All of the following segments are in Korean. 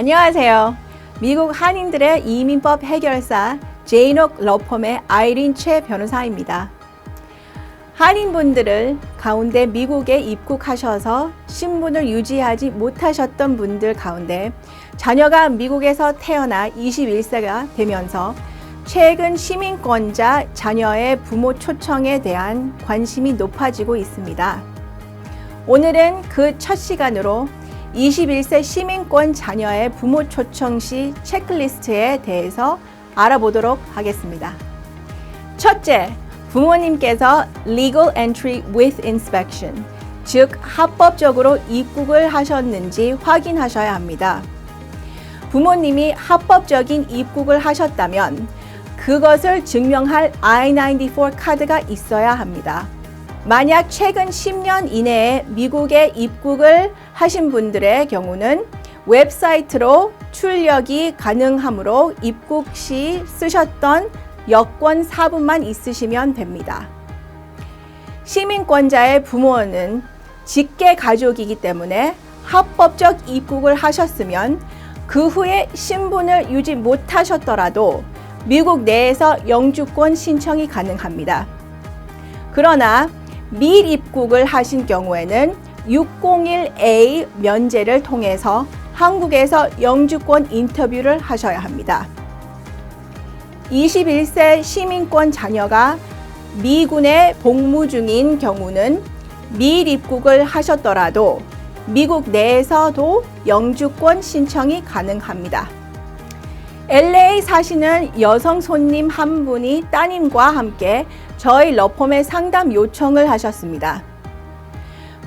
안녕하세요. 미국 한인들의 이민법 해결사 제이녹 러펌의 아이린 최 변호사입니다. 한인분들을 가운데 미국에 입국하셔서 신분을 유지하지 못하셨던 분들 가운데 자녀가 미국에서 태어나 21세가 되면서 최근 시민권자 자녀의 부모 초청에 대한 관심이 높아지고 있습니다. 오늘은 그 첫 시간으로 21세 시민권 자녀의 부모 초청 시 체크리스트에 대해서 알아보도록 하겠습니다. 첫째, 부모님께서 legal entry with inspection, 즉 합법적으로 입국을 하셨는지 확인하셔야 합니다. 부모님이 합법적인 입국을 하셨다면 그것을 증명할 I-94 카드가 있어야 합니다. 만약 최근 10년 이내에 미국에 입국을 하신 분들의 경우는 웹사이트로 출력이 가능하므로 입국 시 쓰셨던 여권 사본만 있으시면 됩니다. 시민권자의 부모는 직계 가족이기 때문에 합법적 입국을 하셨으면 그 후에 신분을 유지 못하셨더라도 미국 내에서 영주권 신청이 가능합니다. 그러나 밀입국을 하신 경우에는 601A 면제를 통해서 한국에서 영주권 인터뷰를 하셔야 합니다. 21세 시민권 자녀가 미군에 복무 중인 경우는 밀입국을 하셨더라도 미국 내에서도 영주권 신청이 가능합니다. LA 사시는 여성 손님 한 분이 따님과 함께 저희 러펌에 상담 요청을 하셨습니다.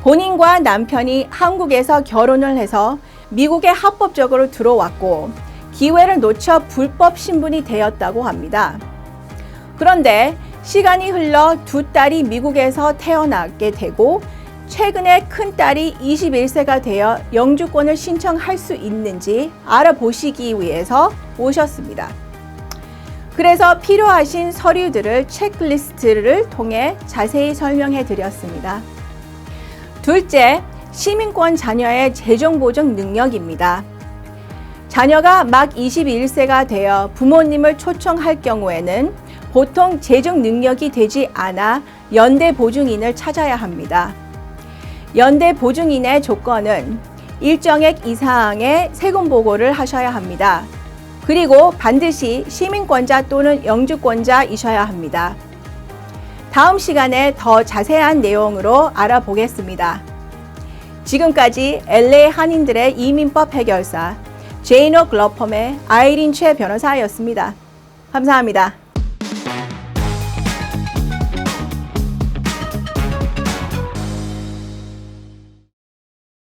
본인과 남편이 한국에서 결혼을 해서 미국에 합법적으로 들어왔고 기회를 놓쳐 불법 신분이 되었다고 합니다. 그런데 시간이 흘러 두 딸이 미국에서 태어나게 되고 최근에 큰 딸이 21세가 되어 영주권을 신청할 수 있는지 알아보시기 위해서 오셨습니다. 그래서 필요하신 서류들을 체크리스트를 통해 자세히 설명해 드렸습니다. 둘째, 시민권 자녀의 재정 보정 능력입니다. 자녀가 막 21세가 되어 부모님을 초청할 경우에는 보통 재정 능력이 되지 않아 연대 보증인을 찾아야 합니다. 연대 보증인의 조건은 일정액 이상의 세금 보고를 하셔야 합니다. 그리고 반드시 시민권자 또는 영주권자이셔야 합니다. 다음 시간에 더 자세한 내용으로 알아보겠습니다. 지금까지 LA 한인들의 이민법 해결사 제이녹 러펌의 아이린 최 변호사였습니다. 감사합니다.